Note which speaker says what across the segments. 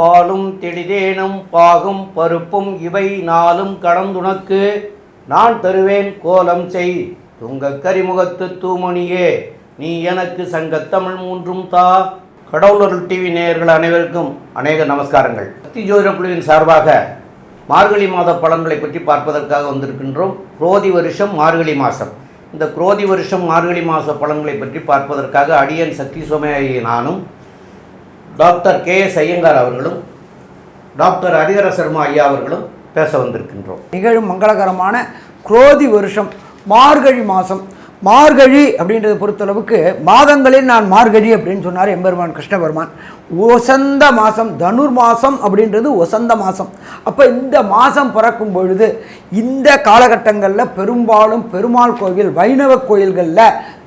Speaker 1: பாலும் தெளிதேனும் பாகும் பருப்பும் இவை நாளும் கடந்துனக்கு நான் தருவேன் கோலம் செய் துங்க கரிமுகத்து தூமணியே நீ எனக்கு சங்கத்தமிழ் மூன்றும் தா கடவுளருள் டிவி நேயர்கள் அனைவருக்கும் அநேக நமஸ்காரங்கள் சக்தி ஜோதிட குழுவின் சார்பாக மார்கழி மாத பலன்களை பற்றி பார்ப்பதற்காக வந்திருக்கின்றோம் குரோதி வருஷம் மார்கழி மாதம் இந்த குரோதி வருஷம் மார்கழி மாத பலன்களை பற்றி பார்ப்பதற்காக அடியன் சக்தி சுமையை நானும் டாக்டர் கே எஸ் ஐயங்கார் அவர்களும் டாக்டர் ஹரிஹர சர்மா ஐயா அவர்களும் பேச வந்திருக்கின்றோம்
Speaker 2: நிகழும் மங்களகரமான குரோதி வருஷம் மார்கழி மாதம் மார்கழி அப்படின்றத பொறுத்தளவுக்கு மாதங்களில் நான் மார்கழி அப்படின்னு சொன்னார் எம்பெருமான் கிருஷ்ணபெருமான் ஒசந்த மாதம் தனுர் மாதம் அப்படின்றது ஒசந்த மாதம் அப்போ இந்த மாதம் பிறக்கும் பொழுது இந்த காலகட்டங்களில் பெரும்பாலும் பெருமாள் கோவில் வைணவ கோயில்களில்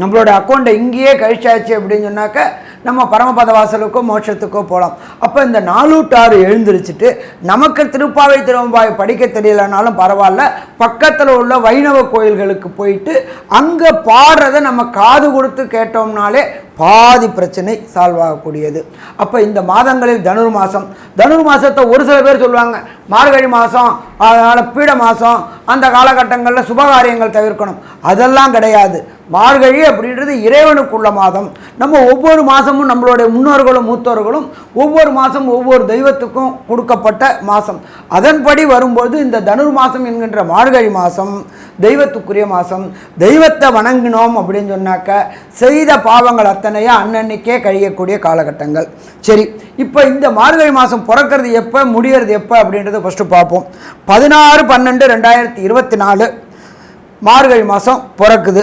Speaker 2: நம்மளோட அக்கௌண்ட்டை இங்கேயே கழிச்சாச்சு அப்படின்னு சொன்னாக்க நம்ம பரமபத வாசலுக்கோ மோட்சத்துக்கோ போகலாம் அப்போ இந்த நாலூட்டாறு எழுந்திரிச்சிட்டு நமக்கு திருப்பாவை திரும்பாய் படிக்க தெரியலனாலும் பரவாயில்ல பக்கத்தில் உள்ள வைணவ கோயில்களுக்கு போயிட்டு அங்கே பாடுறதை நம்ம காது கொடுத்து கேட்டோம்னாலே பாதி பிரச்சனை சால்வ் ஆகக்கூடியது அப்போ இந்த மாதங்களில் தனுர் மாதம் தனுர் மாதத்தை ஒரு சில பேர் சொல்லுவாங்க மார்கழி மாதம் அதனால் பீட மாதம் அந்த காலகட்டங்களில் சுபகாரியங்கள் தவிர்க்கணும் அதெல்லாம் கிடையாது மார்கழி அப்படின்றது இறைவனுக்குள்ள மாதம் நம்ம ஒவ்வொரு மாதமும் நம்மளுடைய முன்னோர்களும் மூத்தோர்களும் ஒவ்வொரு மாதம் ஒவ்வொரு தெய்வத்துக்கும் கொடுக்கப்பட்ட மாதம் அதன்படி வரும்போது இந்த தனுர் மாதம் என்கின்ற மார்கழி மாதம் தெய்வத்துக்குரிய மாதம் தெய்வத்தை வணங்கினோம் அப்படின்னு சொன்னாக்க செய்த பாவங்கள் அத்தனையாக அன்னன்னைக்கே கழியக்கூடிய காலகட்டங்கள் சரி இப்போ இந்த மார்கழி மாதம் பிறக்கிறது எப்போ முடிகிறது எப்போ அப்படின்றத ஃபஸ்ட்டு பார்ப்போம் பதினாறு பன்னெண்டு ரெண்டாயிரத்தி இருபத்தி நாலு மார்கழி மாதம் பிறக்குது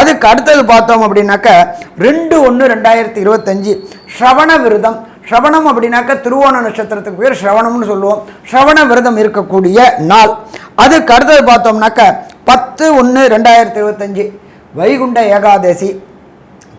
Speaker 2: அதுக்கு அடுத்தது பார்த்தோம் அப்படின்னாக்க ரெண்டு ஒன்று ரெண்டாயிரத்தி இருபத்தஞ்சு ஸ்ரவண விரதம் ஸ்ரவணம் அப்படின்னாக்க திருவோண நட்சத்திரத்துக்கு பேர் ஸ்ரவணம்னு சொல்லுவோம் ஸ்ரவண விரதம் இருக்கக்கூடிய நாள் அதுக்கு அடுத்தது பார்த்தோம்னாக்க பத்து ஒன்று ரெண்டாயிரத்தி இருபத்தஞ்சி வைகுண்ட ஏகாதசி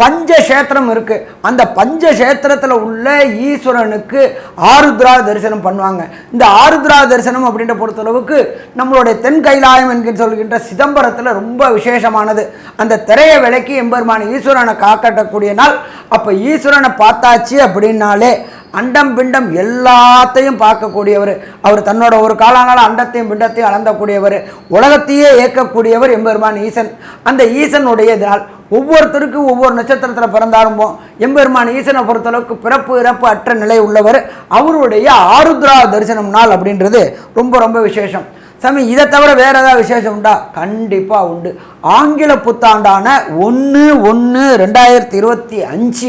Speaker 2: பஞ்சக்ஷேத்திரம் இருக்குது அந்த பஞ்சக்ஷேத்திரத்தில் உள்ள ஈஸ்வரனுக்கு ஆருத்ரா தரிசனம் பண்ணுவாங்க இந்த ஆருத்ரா தரிசனம் அப்படின்ற பொறுத்தளவுக்கு நம்மளுடைய தென் கைலாயம் என்கிற சொல்கின்ற சிதம்பரத்தில் ரொம்ப விசேஷமானது அந்த திரையை விலக்கி எம்பெருமான ஈஸ்வரனை காக்கட்டக்கூடிய நாள் அப்போ ஈஸ்வரனை பார்த்தாச்சு அப்படின்னாலே அண்டம் பிண்டம் எல்லாத்தையும் பார்க்கக்கூடியவர் அவர் தன்னோட ஒரு காலங்கால அண்டத்தையும் பிண்டத்தையும் அளந்தக்கூடியவர் உலகத்தையே ஏற்கக்கூடியவர் எம்பெருமான் ஈசன் அந்த ஈசனுடைய இதனால் ஒவ்வொருத்தருக்கும் ஒவ்வொரு நட்சத்திரத்தில் பிறந்தாலும் எம்பெருமான் ஈசனை பொறுத்தளவுக்கு பிறப்பு இறப்பு அற்ற நிலை உள்ளவர் அவருடைய ஆருத்ரா தரிசனம் நாள் அப்படின்றது ரொம்ப ரொம்ப விசேஷம் சாமி இதை தவிர வேறு ஏதாவது விசேஷம் உண்டா கண்டிப்பாக உண்டு ஆங்கில புத்தாண்டான ஒன்று ஒன்று ரெண்டாயிரத்தி இருபத்தி அஞ்சு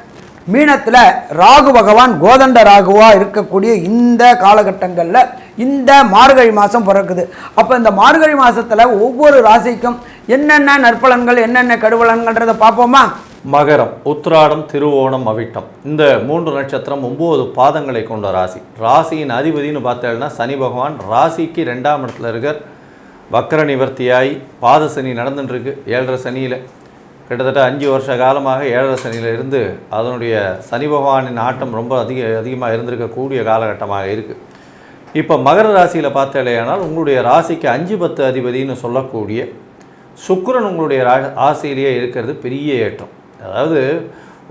Speaker 2: மீனத்தில் ராகு பகவான் கோதண்ட ராகுவாக இருக்கக்கூடிய இந்த காலகட்டங்களில் இந்த மார்கழி மாதம் பிறக்குது அப்போ இந்த மார்கழி மாதத்தில் ஒவ்வொரு ராசிக்கும் என்னென்ன நற்பலன்கள் என்னென்ன கடுவலன்கள்ன்றதை பார்ப்போமா
Speaker 3: மகரம் உத்ராடம் திருவோணம் அவிட்டம் இந்த மூன்று நட்சத்திரம் ஒம்பது பாதங்களை கொண்ட ராசி ராசியின் அதிபதினு பார்த்தேன்னா சனி பகவான் ராசிக்கு ரெண்டாம் இடத்துல இருக்கார் வக்கர நிவர்த்தியாகி பாத சனி நடந்துட்டுருக்கு ஏழரை சனியில் கிட்டத்தட்ட அஞ்சு வருஷ காலமாக ஏழரை இருந்து அதனுடைய சனி பகவானின் ஆட்டம் ரொம்ப அதிக அதிகமாக இருந்திருக்கக்கூடிய காலகட்டமாக இருக்குது இப்போ மகர ராசியில் பார்த்தாலேயானால் உங்களுடைய ராசிக்கு அஞ்சு பத்து அதிபதினு சொல்லக்கூடிய சுக்கரன் உங்களுடைய ரா ராசியிலேயே இருக்கிறது பெரிய ஏற்றம் அதாவது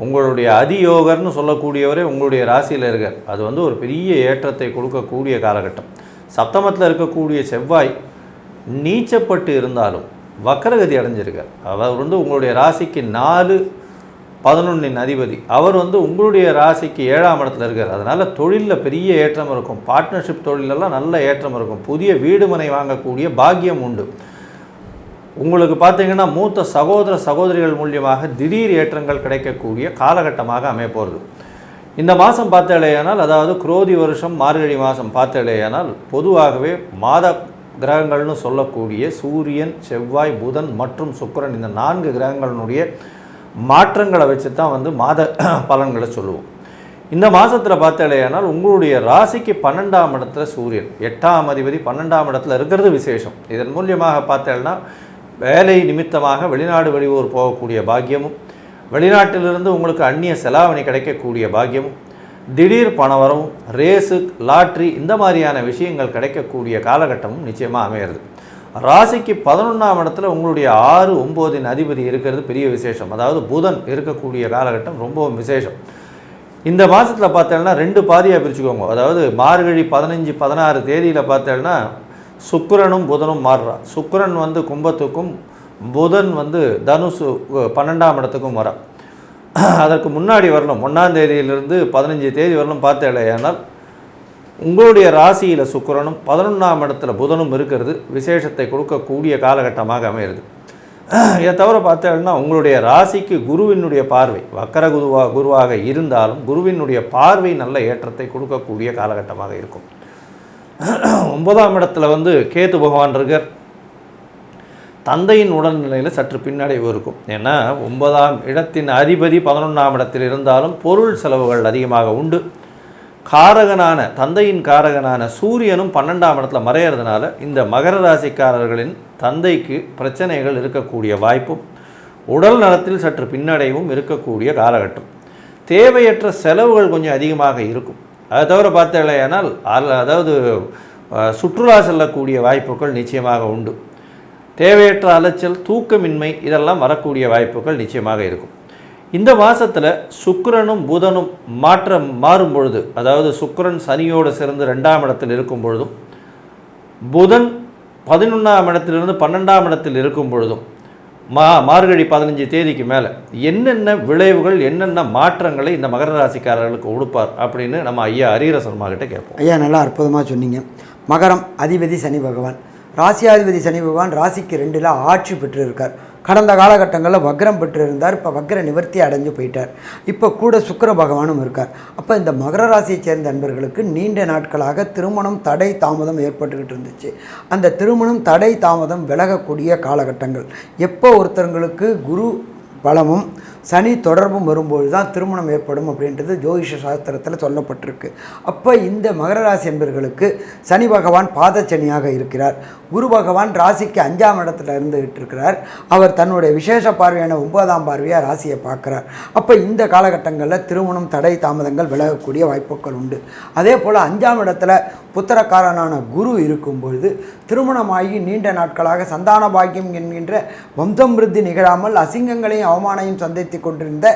Speaker 3: உங்களுடைய அதியோகர்னு சொல்லக்கூடியவரே உங்களுடைய ராசியில் இருக்கார் அது வந்து ஒரு பெரிய ஏற்றத்தை கொடுக்கக்கூடிய காலகட்டம் சப்தமத்தில் இருக்கக்கூடிய செவ்வாய் நீச்சப்பட்டு இருந்தாலும் வக்கரகதி அடைஞ்சிருக்கார் அவர் வந்து உங்களுடைய ராசிக்கு நாலு பதினொன்றின் அதிபதி அவர் வந்து உங்களுடைய ராசிக்கு ஏழாம் இடத்துல இருக்கார் அதனால் தொழிலில் பெரிய ஏற்றம் இருக்கும் பார்ட்னர்ஷிப் தொழிலெல்லாம் நல்ல ஏற்றம் இருக்கும் புதிய வீடுமனை வாங்கக்கூடிய பாக்கியம் உண்டு உங்களுக்கு பார்த்தீங்கன்னா மூத்த சகோதர சகோதரிகள் மூலியமாக திடீர் ஏற்றங்கள் கிடைக்கக்கூடிய காலகட்டமாக அமையப்போகிறது இந்த மாதம் பார்த்தாலேயானால் அதாவது குரோதி வருஷம் மார்கழி மாதம் பார்த்தாலேயானால் பொதுவாகவே மாத கிரகங்கள்னு சொல்லக்கூடிய சூரியன் செவ்வாய் புதன் மற்றும் சுக்கரன் இந்த நான்கு கிரகங்களினுடைய மாற்றங்களை வச்சு தான் வந்து மாத பலன்களை சொல்லுவோம் இந்த மாதத்தில் பார்த்தாலேயானால் உங்களுடைய ராசிக்கு பன்னெண்டாம் இடத்துல சூரியன் எட்டாம் அதிபதி பன்னெண்டாம் இடத்துல இருக்கிறது விசேஷம் இதன் மூலியமாக பார்த்தேன்னா வேலை நிமித்தமாக வெளிநாடு வெளியூர் போகக்கூடிய பாக்கியமும் வெளிநாட்டிலிருந்து உங்களுக்கு அந்நிய செலாவணி கிடைக்கக்கூடிய பாக்கியமும் திடீர் பணவரம் ரேஸு லாட்ரி இந்த மாதிரியான விஷயங்கள் கிடைக்கக்கூடிய காலகட்டமும் நிச்சயமாக அமையிறது ராசிக்கு பதினொன்றாம் இடத்துல உங்களுடைய ஆறு ஒம்போதின் அதிபதி இருக்கிறது பெரிய விசேஷம் அதாவது புதன் இருக்கக்கூடிய காலகட்டம் ரொம்பவும் விசேஷம் இந்த மாதத்தில் பார்த்தோம்னா ரெண்டு பாதியாக பிரிச்சுக்கோங்க அதாவது மார்கழி பதினஞ்சு பதினாறு தேதியில் பார்த்தோம்னா சுக்கரனும் புதனும் மாறுறான் சுக்கரன் வந்து கும்பத்துக்கும் புதன் வந்து தனுசு பன்னெண்டாம் இடத்துக்கும் வரான் அதற்கு முன்னாடி வரணும் ஒன்றாந்தேதியிலிருந்து பதினஞ்சு தேதி வரலும் பார்த்தேலையானால் உங்களுடைய ராசியில் சுக்கரனும் பதினொன்றாம் இடத்துல புதனும் இருக்கிறது விசேஷத்தை கொடுக்கக்கூடிய காலகட்டமாக அமையிறது இதை தவிர பார்த்தேன்னா உங்களுடைய ராசிக்கு குருவினுடைய பார்வை வக்கர குருவா குருவாக இருந்தாலும் குருவினுடைய பார்வை நல்ல ஏற்றத்தை கொடுக்கக்கூடிய காலகட்டமாக இருக்கும் ஒன்பதாம் இடத்துல வந்து கேத்து பகவான் இருக்கார் தந்தையின் உடல்நிலையில் சற்று பின்னடைவு இருக்கும் ஏன்னா ஒன்பதாம் இடத்தின் அதிபதி பதினொன்றாம் இடத்தில் இருந்தாலும் பொருள் செலவுகள் அதிகமாக உண்டு காரகனான தந்தையின் காரகனான சூரியனும் பன்னெண்டாம் இடத்துல மறையிறதுனால இந்த மகர ராசிக்காரர்களின் தந்தைக்கு பிரச்சனைகள் இருக்கக்கூடிய வாய்ப்பும் உடல் நலத்தில் சற்று பின்னடைவும் இருக்கக்கூடிய காலகட்டம் தேவையற்ற செலவுகள் கொஞ்சம் அதிகமாக இருக்கும் அதை தவிர பார்த்தேன் இல்லையானால் அதாவது சுற்றுலா செல்லக்கூடிய வாய்ப்புகள் நிச்சயமாக உண்டு தேவையற்ற அலைச்சல் தூக்கமின்மை இதெல்லாம் வரக்கூடிய வாய்ப்புகள் நிச்சயமாக இருக்கும் இந்த மாதத்தில் சுக்கரனும் புதனும் மாற்றம் மாறும் பொழுது அதாவது சுக்கரன் சனியோடு சேர்ந்து ரெண்டாம் இடத்தில் இருக்கும் பொழுதும் புதன் பதினொன்றாம் இடத்திலிருந்து பன்னெண்டாம் இடத்தில் இருக்கும் பொழுதும் மா மார்கழி பதினஞ்சு தேதிக்கு மேலே என்னென்ன விளைவுகள் என்னென்ன மாற்றங்களை இந்த மகர ராசிக்காரர்களுக்கு கொடுப்பார் அப்படின்னு நம்ம ஐயா ஹரீர சர்மா கிட்டே கேட்போம்
Speaker 2: ஐயா நல்லா அற்புதமாக சொன்னீங்க மகரம் அதிபதி சனி பகவான் ராசியாதிபதி சனி பகவான் ராசிக்கு ரெண்டில் ஆட்சி பெற்றிருக்கார் கடந்த காலகட்டங்களில் வக்ரம் பெற்றிருந்தார் இப்போ வக்ர நிவர்த்தி அடைஞ்சு போயிட்டார் இப்போ கூட சுக்கர பகவானும் இருக்கார் அப்போ இந்த மகர ராசியை சேர்ந்த நண்பர்களுக்கு நீண்ட நாட்களாக திருமணம் தடை தாமதம் ஏற்பட்டுக்கிட்டு இருந்துச்சு அந்த திருமணம் தடை தாமதம் விலகக்கூடிய காலகட்டங்கள் எப்போ ஒருத்தவங்களுக்கு குரு பலமும் சனி தொடர்பும் வரும்போது தான் திருமணம் ஏற்படும் அப்படின்றது ஜோதிஷ சாஸ்திரத்தில் சொல்லப்பட்டிருக்கு அப்போ இந்த மகர ராசி என்பர்களுக்கு சனி பகவான் பாதச்சனியாக இருக்கிறார் குரு பகவான் ராசிக்கு அஞ்சாம் இடத்துல இருந்துகிட்டு இருக்கிறார் அவர் தன்னுடைய விசேஷ பார்வையான ஒன்பதாம் பார்வையாக ராசியை பார்க்குறார் அப்போ இந்த காலகட்டங்களில் திருமணம் தடை தாமதங்கள் விலகக்கூடிய வாய்ப்புகள் உண்டு அதே போல் அஞ்சாம் இடத்துல புத்திரக்காரனான குரு இருக்கும்பொழுது திருமணமாகி நீண்ட நாட்களாக சந்தான பாக்கியம் என்கின்ற வம்சம் விருத்தி நிகழாமல் அசிங்கங்களையும் அவமானையும் சந்தித்து கொண்டிருந்த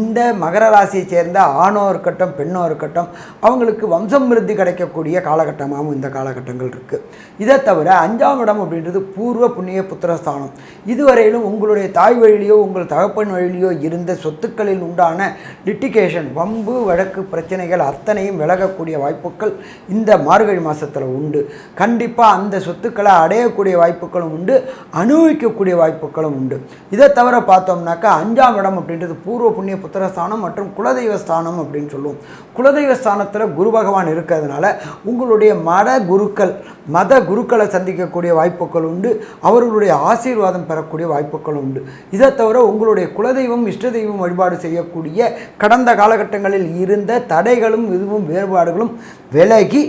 Speaker 2: இந்த மகர ராசியை சேர்ந்த ஆணோ இருக்கட்டும் பெண்ணோ இருக்கட்டும் அவங்களுக்கு வம்சம் விருத்தி கிடைக்கக்கூடிய காலகட்டமாகவும் இந்த காலகட்டங்கள் இருக்குது இதை தவிர அஞ்சாம் இடம் அப்படின்றது பூர்வ புண்ணிய புத்திரஸ்தானம் இதுவரையிலும் உங்களுடைய தாய் வழியிலையோ உங்கள் தகப்பன் வழியிலையோ இருந்த சொத்துக்களில் உண்டான லிட்டிகேஷன் வம்பு வழக்கு பிரச்சனைகள் அத்தனையும் விலகக்கூடிய வாய்ப்புகள் இந்த மார்கழி மாதத்தில் உண்டு கண்டிப்பாக அந்த சொத்துக்களை அடையக்கூடிய வாய்ப்புகளும் உண்டு அனுபவிக்கக்கூடிய வாய்ப்புகளும் உண்டு இதை தவிர பார்த்தோம்னாக்கா அஞ்சாம் இடம் ஸ்தானம் அப்படின்றது பூர்வ புண்ணிய புத்திரஸ்தானம் மற்றும் குலதெய்வ ஸ்தானம் அப்படின்னு சொல்லுவோம் குலதெய்வ ஸ்தானத்தில் குரு பகவான் இருக்கிறதுனால உங்களுடைய மத குருக்கள் மத குருக்களை சந்திக்கக்கூடிய வாய்ப்புகள் உண்டு அவர்களுடைய ஆசீர்வாதம் பெறக்கூடிய வாய்ப்புகள் உண்டு இதை தவிர உங்களுடைய குலதெய்வம் இஷ்ட தெய்வம் வழிபாடு செய்யக்கூடிய கடந்த காலகட்டங்களில் இருந்த தடைகளும் இதுவும் வேறுபாடுகளும் விலகி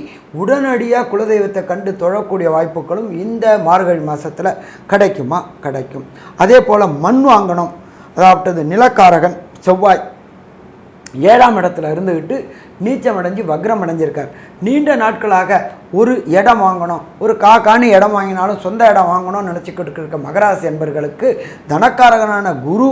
Speaker 2: உடனடியாக குலதெய்வத்தை கண்டு தொழக்கூடிய வாய்ப்புகளும் இந்த மார்கழி மாதத்தில் கிடைக்குமா கிடைக்கும் அதே போல் மண் வாங்கணும் அதாவது நிலக்காரகன் செவ்வாய் ஏழாம் இடத்துல இருந்துக்கிட்டு நீச்சம் அடைஞ்சு வக்ரம் அடைஞ்சிருக்கார் நீண்ட நாட்களாக ஒரு இடம் வாங்கணும் ஒரு காக்கானு இடம் வாங்கினாலும் சொந்த இடம் வாங்கணும்னு நினச்சிக்கிட்டு இருக்க மகராசி என்பர்களுக்கு தனக்காரகனான குரு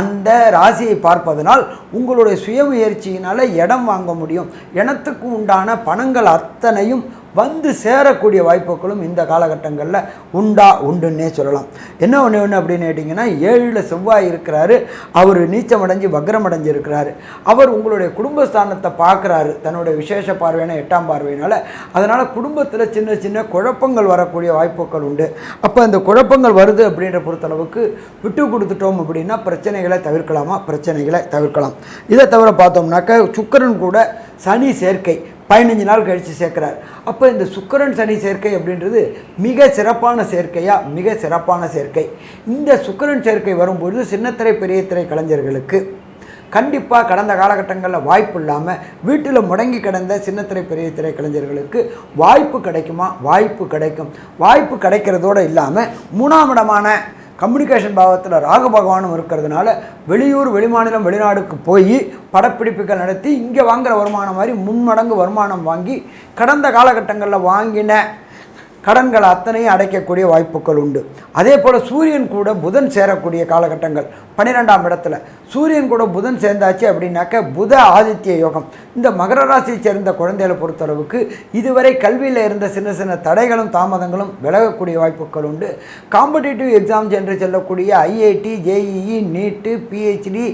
Speaker 2: அந்த ராசியை பார்ப்பதனால் உங்களுடைய சுய முயற்சியினால் இடம் வாங்க முடியும் இனத்துக்கு உண்டான பணங்கள் அத்தனையும் வந்து சேரக்கூடிய வாய்ப்புகளும் இந்த காலகட்டங்களில் உண்டா உண்டுன்னே சொல்லலாம் என்ன ஒன்று ஒன்று அப்படின்னு கேட்டிங்கன்னா ஏழில் செவ்வாய் இருக்கிறாரு அவர் நீச்சமடைஞ்சு வக்ரமடைஞ்சு இருக்கிறாரு அவர் உங்களுடைய குடும்பஸ்தானத்தை பார்க்குறாரு தன்னுடைய விசேஷ பார்வையான எட்டாம் பார்வையினால் அதனால் குடும்பத்தில் சின்ன சின்ன குழப்பங்கள் வரக்கூடிய வாய்ப்புகள் உண்டு அப்போ அந்த குழப்பங்கள் வருது அப்படின்ற பொறுத்தளவுக்கு விட்டு கொடுத்துட்டோம் அப்படின்னா பிரச்சனைகளை தவிர்க்கலாமா பிரச்சனைகளை தவிர்க்கலாம் இதை தவிர பார்த்தோம்னாக்க சுக்கரன் கூட சனி சேர்க்கை பதினஞ்சு நாள் கழித்து சேர்க்குறார் அப்போ இந்த சுக்கரன் சனி சேர்க்கை அப்படின்றது மிக சிறப்பான சேர்க்கையாக மிக சிறப்பான சேர்க்கை இந்த சுக்கரன் சேர்க்கை வரும்பொழுது சின்னத்திரை பெரிய திரை கலைஞர்களுக்கு கண்டிப்பாக கடந்த காலகட்டங்களில் வாய்ப்பு இல்லாமல் வீட்டில் முடங்கி கிடந்த சின்னத்திரை பெரிய திரை கலைஞர்களுக்கு வாய்ப்பு கிடைக்குமா வாய்ப்பு கிடைக்கும் வாய்ப்பு கிடைக்கிறதோடு இல்லாமல் மூணாம் இடமான கம்யூனிகேஷன் பாவத்தில் ராகு பகவானும் இருக்கிறதுனால வெளியூர் வெளிமாநிலம் வெளிநாடுக்கு போய் படப்பிடிப்புகள் நடத்தி இங்கே வாங்குகிற வருமானம் மாதிரி மும்மடங்கு வருமானம் வாங்கி கடந்த காலகட்டங்களில் வாங்கின கடன்கள் அத்தனையும் அடைக்கக்கூடிய வாய்ப்புகள் உண்டு அதே போல் சூரியன் கூட புதன் சேரக்கூடிய காலகட்டங்கள் பன்னிரெண்டாம் இடத்துல சூரியன் கூட புதன் சேர்ந்தாச்சு அப்படின்னாக்க புத ஆதித்ய யோகம் இந்த மகர ராசியை சேர்ந்த குழந்தைகளை பொறுத்தளவுக்கு இதுவரை கல்வியில் இருந்த சின்ன சின்ன தடைகளும் தாமதங்களும் விலகக்கூடிய வாய்ப்புகள் உண்டு காம்படிட்டிவ் எக்ஸாம்ஸ் என்று சொல்லக்கூடிய IIT JEE NEET PhD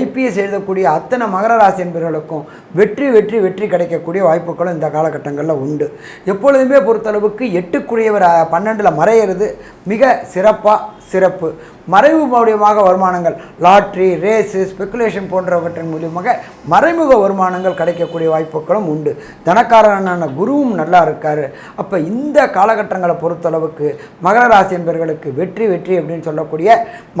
Speaker 2: IPS எழுதக்கூடிய அத்தனை மகர ராசி என்பவர்களுக்கும் வெற்றி வெற்றி வெற்றி கிடைக்கக்கூடிய வாய்ப்புகளும் இந்த காலகட்டங்களில் உண்டு எப்பொழுதுமே பொறுத்தளவுக்கு எட்டு எட்டுக்குரியவர் பன்னெண்டில் மறையிறது மிக சிறப்பாக சிறப்பு மறைவு மூலியமாக வருமானங்கள் லாட்ரி ரேஸு ஸ்பெக்குலேஷன் போன்றவற்றின் மூலியமாக மறைமுக வருமானங்கள் கிடைக்கக்கூடிய வாய்ப்புகளும் உண்டு தனக்காரனான குருவும் நல்லா இருக்கார் அப்போ இந்த காலகட்டங்களை பொறுத்தளவுக்கு மகர ராசி என்பர்களுக்கு வெற்றி வெற்றி அப்படின்னு சொல்லக்கூடிய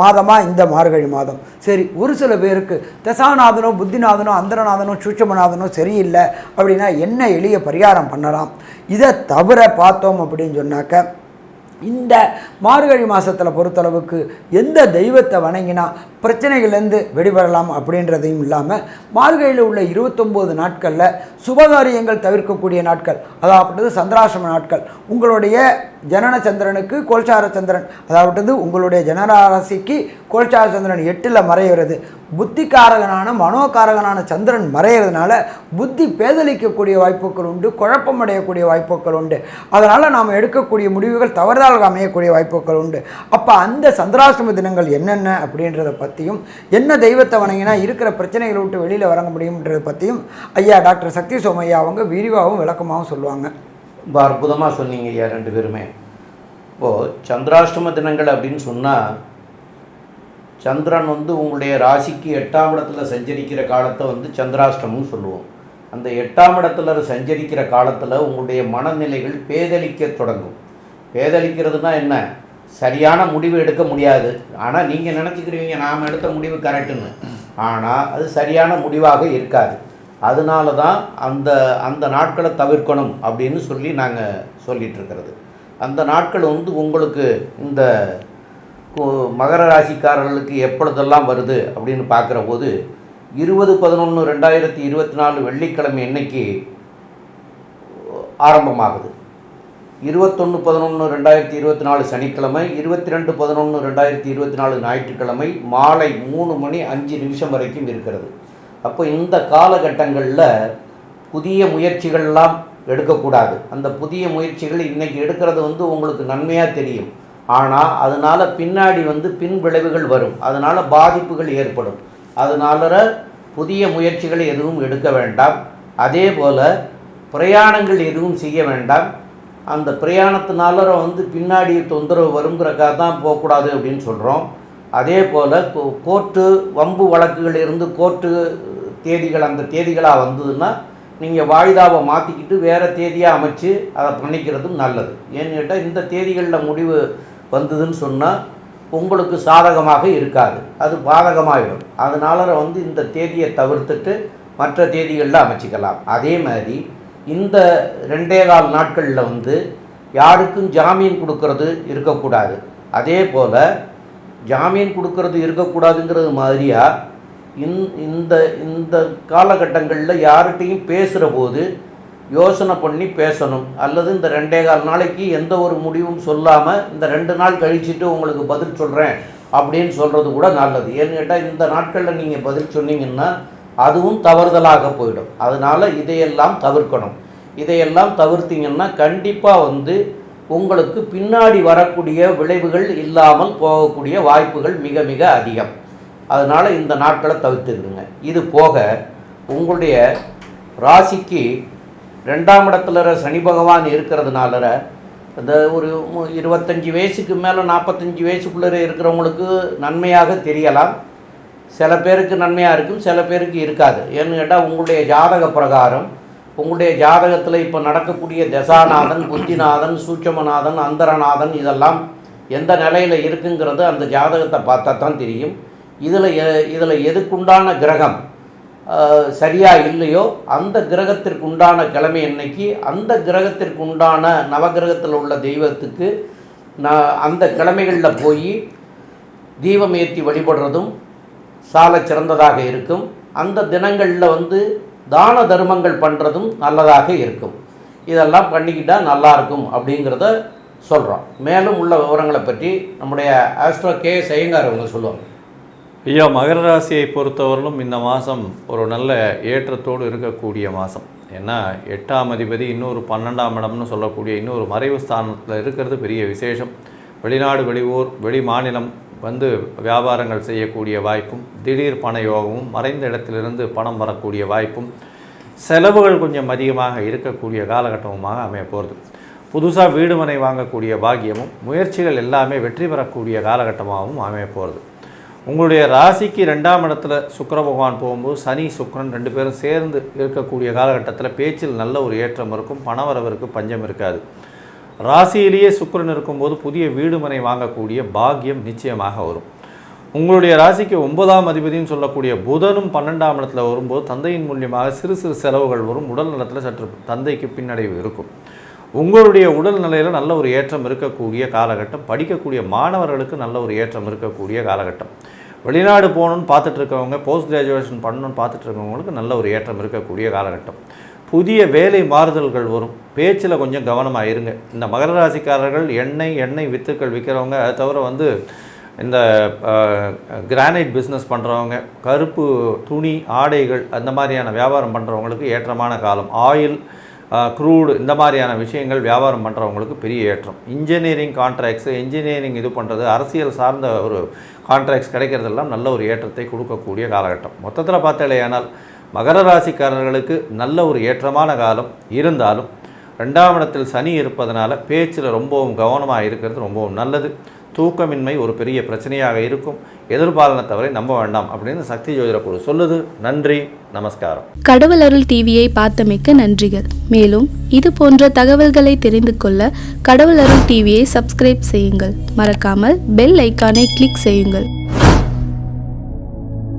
Speaker 2: மாதமாக இந்த மார்கழி மாதம் சரி ஒரு சில பேருக்கு தசாநாதனோ புத்திநாதனோ அந்தரநாதனோ சூட்சமநாதனோ சரியில்லை அப்படின்னா என்ன எளிய பரிகாரம் பண்ணலாம் இதை தவிர பார்த்தோம் அப்படின்னு சொன்னாக்க இந்த மார்கழி மாதத்தில் பொறுத்தளவுக்கு எந்த தெய்வத்தை வணங்கினா பிரச்சனைகள்லேருந்து வெளிவரலாம் அப்படின்றதையும் இல்லாமல் மார்கையில் உள்ள இருபத்தொம்போது நாட்களில் சுபகாரியங்கள் தவிர்க்கக்கூடிய நாட்கள் அதாவது சந்திராசிரம நாட்கள் உங்களுடைய ஜனன சந்திரனுக்கு கோல்சார சந்திரன் அதாவது உங்களுடைய ஜனராசிக்கு கோல்சார சந்திரன் எட்டில் மறைகிறது புத்திக்காரகனான மனோகாரகனான சந்திரன் மறைகிறதுனால புத்தி பேதளிக்கக்கூடிய வாய்ப்புகள் உண்டு குழப்பம் அடையக்கூடிய வாய்ப்புகள் உண்டு அதனால் நாம் எடுக்கக்கூடிய முடிவுகள் தவறாக அமையக்கூடிய வாய்ப்புகள் உண்டு அப்போ அந்த சந்திராசிரம தினங்கள் என்னென்ன அப்படின்றத பற்றியும் என்ன தெய்வத்தை வணங்கினா இருக்கிற பிரச்சனைகளை விட்டு வெளியில் வரங்க முடியும்ன்றதை பற்றியும் ஐயா டாக்டர் சக்தி சோமையா அவங்க விரிவாகவும் விளக்கமாகவும் சொல்லுவாங்க
Speaker 1: ரொம்ப அற்புதமாக சொன்னீங்க ஐயா ரெண்டு பேருமே இப்போது சந்திராஷ்டம தினங்கள் அப்படின்னு சொன்னால் சந்திரன் வந்து உங்களுடைய ராசிக்கு எட்டாம் இடத்துல சஞ்சரிக்கிற காலத்தை வந்து சந்திராஷ்டமும் சொல்லுவோம் அந்த எட்டாம் இடத்துல சஞ்சரிக்கிற காலத்தில் உங்களுடைய மனநிலைகள் பேதளிக்க தொடங்கும் பேதலிக்கிறதுனா என்ன சரியான முடிவு எடுக்க முடியாது ஆனால் நீங்கள் நினச்சிக்கிறீங்க நாம் எடுத்த முடிவு கரெக்டுன்னு ஆனால் அது சரியான முடிவாக இருக்காது அதனால தான் அந்த அந்த நாட்களை தவிர்க்கணும் அப்படின்னு சொல்லி நாங்கள் சொல்லிகிட்ருக்கிறது அந்த நாட்கள் வந்து உங்களுக்கு இந்த மகர ராசிக்காரர்களுக்கு எப்பொழுதெல்லாம் வருது அப்படின்னு பார்க்குற போது இருபது பதினொன்று ரெண்டாயிரத்தி இருபத்தி நாலு வெள்ளிக்கிழமை இன்னைக்கு ஆரம்பமாகுது இருபத்தொன்று பதினொன்று ரெண்டாயிரத்தி இருபத்தி நாலு சனிக்கிழமை இருபத்தி ரெண்டு பதினொன்று ரெண்டாயிரத்தி இருபத்தி நாலு ஞாயிற்றுக்கிழமை மாலை மூணு மணி அஞ்சு நிமிஷம் வரைக்கும் இருக்கிறது அப்போ இந்த காலகட்டங்களில் புதிய முயற்சிகள்லாம் எடுக்கக்கூடாது அந்த புதிய முயற்சிகள் இன்றைக்கி எடுக்கிறது வந்து உங்களுக்கு நன்மையாக தெரியும் ஆனால் அதனால் பின்னாடி வந்து பின் விளைவுகள் வரும் அதனால் பாதிப்புகள் ஏற்படும் அதனால புதிய முயற்சிகள் எதுவும் எடுக்க வேண்டாம் அதே போல் பிரயாணங்கள் எதுவும் செய்ய வேண்டாம் அந்த பிரயாணத்தினால வந்து பின்னாடி தொந்தரவு வருங்கிறக்காக தான் போகக்கூடாது அப்படின்னு சொல்கிறோம் அதே போல் கோர்ட்டு வம்பு வழக்குகள் இருந்து கோர்ட்டு தேதிகள் அந்த தேதிகளாக வந்ததுன்னா நீங்கள் வாய்தாவை மாற்றிக்கிட்டு வேறு தேதியாக அமைச்சு அதை பண்ணிக்கிறதும் நல்லது ஏன்னு கேட்டால் இந்த தேதிகளில் முடிவு வந்ததுன்னு சொன்னால் உங்களுக்கு சாதகமாக இருக்காது அது பாதகமாகிடும் அதனால வந்து இந்த தேதியை தவிர்த்துட்டு மற்ற தேதிகளில் அமைச்சிக்கலாம் அதே மாதிரி இந்த ரெண்டே கால் நாட்களில் வந்து யாருக்கும் ஜாமீன் கொடுக்கறது இருக்கக்கூடாது அதே போல் ஜாமீன் கொடுக்கறது இருக்கக்கூடாதுங்கிறது மாதிரியாக இந் இந்த இந்த காலகட்டங்களில் யார்கிட்டையும் பேசுகிற போது யோசனை பண்ணி பேசணும் அல்லது இந்த ரெண்டே கால் நாளைக்கு எந்த ஒரு முடிவும் சொல்லாமல் இந்த ரெண்டு நாள் கழிச்சுட்டு உங்களுக்கு பதில் சொல்கிறேன் அப்படின்னு சொல்கிறது கூட நல்லது ஏன்னு கேட்டால் இந்த நாட்களில் நீங்கள் பதில் சொன்னீங்கன்னா அதுவும் தவறுதலாக போயிடும் அதனால் இதையெல்லாம் தவிர்க்கணும் இதையெல்லாம் தவிர்த்திங்கன்னா கண்டிப்பாக வந்து உங்களுக்கு பின்னாடி வரக்கூடிய விளைவுகள் இல்லாமல் போகக்கூடிய வாய்ப்புகள் மிக மிக அதிகம் அதனால் இந்த நாட்களை தவிர்த்துக்கிடுங்க இது போக உங்களுடைய ராசிக்கு ரெண்டாம் இடத்துல சனி பகவான் இருக்கிறதுனால இந்த ஒரு இருபத்தஞ்சி வயசுக்கு மேலே நாற்பத்தஞ்சி வயசுக்குள்ளே இருக்கிறவங்களுக்கு நன்மையாக தெரியலாம் சில பேருக்கு நன்மையாக இருக்கும் சில பேருக்கு இருக்காது ஏன்னு கேட்டால் உங்களுடைய ஜாதக பிரகாரம் உங்களுடைய ஜாதகத்தில் இப்போ நடக்கக்கூடிய தசாநாதன் புத்திநாதன் சூட்சமநாதன் அந்தரநாதன் இதெல்லாம் எந்த நிலையில் இருக்குங்கிறது அந்த ஜாதகத்தை பார்த்தா தான் தெரியும் இதில் எ இதில் எதுக்குண்டான கிரகம் சரியாக இல்லையோ அந்த கிரகத்திற்கு உண்டான கிழமை என்னைக்கு அந்த கிரகத்திற்கு உண்டான நவகிரகத்தில் உள்ள தெய்வத்துக்கு நான் அந்த கிழமைகளில் போய் தீபம் ஏற்றி வழிபடுறதும் சால சிறந்ததாக இருக்கும் அந்த தினங்களில் வந்து தான தர்மங்கள் பண்ணுறதும் நல்லதாக இருக்கும் இதெல்லாம் பண்ணிக்கிட்டால் நல்லாயிருக்கும் அப்படிங்கிறத சொல்கிறோம் மேலும் உள்ள விவரங்களை பற்றி நம்முடைய ஆஸ்ட்ரோ கே செய்யங்கார் அவங்க சொல்லுவாங்க
Speaker 3: ஐயா மகர ராசியை பொறுத்தவரையிலும் இந்த மாதம் ஒரு நல்ல ஏற்றத்தோடு இருக்கக்கூடிய மாதம் ஏன்னா எட்டாம் அதிபதி இன்னொரு பன்னெண்டாம் இடம்னு சொல்லக்கூடிய இன்னொரு மறைவு ஸ்தானத்தில் இருக்கிறது பெரிய விசேஷம் வெளிநாடு வெளியூர் வெளி மாநிலம் வந்து வியாபாரங்கள் செய்யக்கூடிய வாய்ப்பும் திடீர் பண யோகமும் மறைந்த இடத்திலிருந்து பணம் வரக்கூடிய வாய்ப்பும் செலவுகள் கொஞ்சம் அதிகமாக இருக்கக்கூடிய காலகட்டமுமாக அமைய போகிறது புதுசாக வீடு மனை வாங்கக்கூடிய பாக்கியமும் முயற்சிகள் எல்லாமே வெற்றி பெறக்கூடிய காலகட்டமாகவும் அமைய போகிறது உங்களுடைய ராசிக்கு ரெண்டாம் இடத்துல சுக்கர பகவான் போகும்போது சனி சுக்கரன் ரெண்டு பேரும் சேர்ந்து இருக்கக்கூடிய காலகட்டத்தில் பேச்சில் நல்ல ஒரு ஏற்றம் இருக்கும் பணவரவருக்கு பஞ்சம் இருக்காது ராசியிலேயே சுக்கரன் இருக்கும்போது புதிய வீடுமனை வாங்கக்கூடிய பாக்கியம் நிச்சயமாக வரும் உங்களுடைய ராசிக்கு ஒன்பதாம் அதிபதினு சொல்லக்கூடிய புதனும் பன்னெண்டாம் இடத்துல வரும்போது தந்தையின் மூலியமாக சிறு சிறு செலவுகள் வரும் உடல் நலத்தில் சற்று தந்தைக்கு பின்னடைவு இருக்கும் உங்களுடைய உடல் நிலையில் நல்ல ஒரு ஏற்றம் இருக்கக்கூடிய காலகட்டம் படிக்கக்கூடிய மாணவர்களுக்கு நல்ல ஒரு ஏற்றம் இருக்கக்கூடிய காலகட்டம் வெளிநாடு போகணும்னு பார்த்துட்டு இருக்கவங்க போஸ்ட் கிராஜுவேஷன் பண்ணணும்னு பார்த்துட்டு இருக்கவங்களுக்கு நல்ல ஒரு ஏற்றம் இருக்கக்கூடிய காலகட்டம் புதிய வேலை மாறுதல்கள் வரும் பேச்சில் கொஞ்சம் கவனமாக இருங்க இந்த மகர ராசிக்காரர்கள் எண்ணெய் எண்ணெய் வித்துக்கள் விற்கிறவங்க அதை தவிர வந்து இந்த கிரானைட் பிஸ்னஸ் பண்ணுறவங்க கருப்பு துணி ஆடைகள் அந்த மாதிரியான வியாபாரம் பண்ணுறவங்களுக்கு ஏற்றமான காலம் ஆயில் க்ரூடு இந்த மாதிரியான விஷயங்கள் வியாபாரம் பண்ணுறவங்களுக்கு பெரிய ஏற்றம் இன்ஜினியரிங் கான்ட்ராக்ட்ஸு இன்ஜினியரிங் இது பண்ணுறது அரசியல் சார்ந்த ஒரு கான்ட்ராக்ட்ஸ் கிடைக்கிறதெல்லாம் நல்ல ஒரு ஏற்றத்தை கொடுக்கக்கூடிய காலகட்டம் மொத்தத்தில் பார்த்தாலே ஆனால் மகர ராசிக்காரர்களுக்கு நல்ல ஒரு ஏற்றமான காலம் இருந்தாலும் ரெண்டாம் இடத்தில் சனி இருப்பதனால பேச்சில் ரொம்பவும் கவனமாக இருக்கிறது ரொம்பவும் நல்லது தூக்கமின்மை ஒரு பெரிய பிரச்சனையாக இருக்கும் எதிர்பாலன தவறை நம்ப வேண்டாம் அப்படின்னு சக்தி ஜோதிட குழு சொல்லுது நன்றி நமஸ்காரம்
Speaker 1: கடவுள் அருள் டிவியை பார்த்தமைக்கு நன்றிகள் மேலும் இது போன்ற தகவல்களை தெரிந்து கொள்ள கடவுள் அருள் டிவியை சப்ஸ்கிரைப் செய்யுங்கள் மறக்காமல் பெல் ஐக்கானை கிளிக் செய்யுங்கள்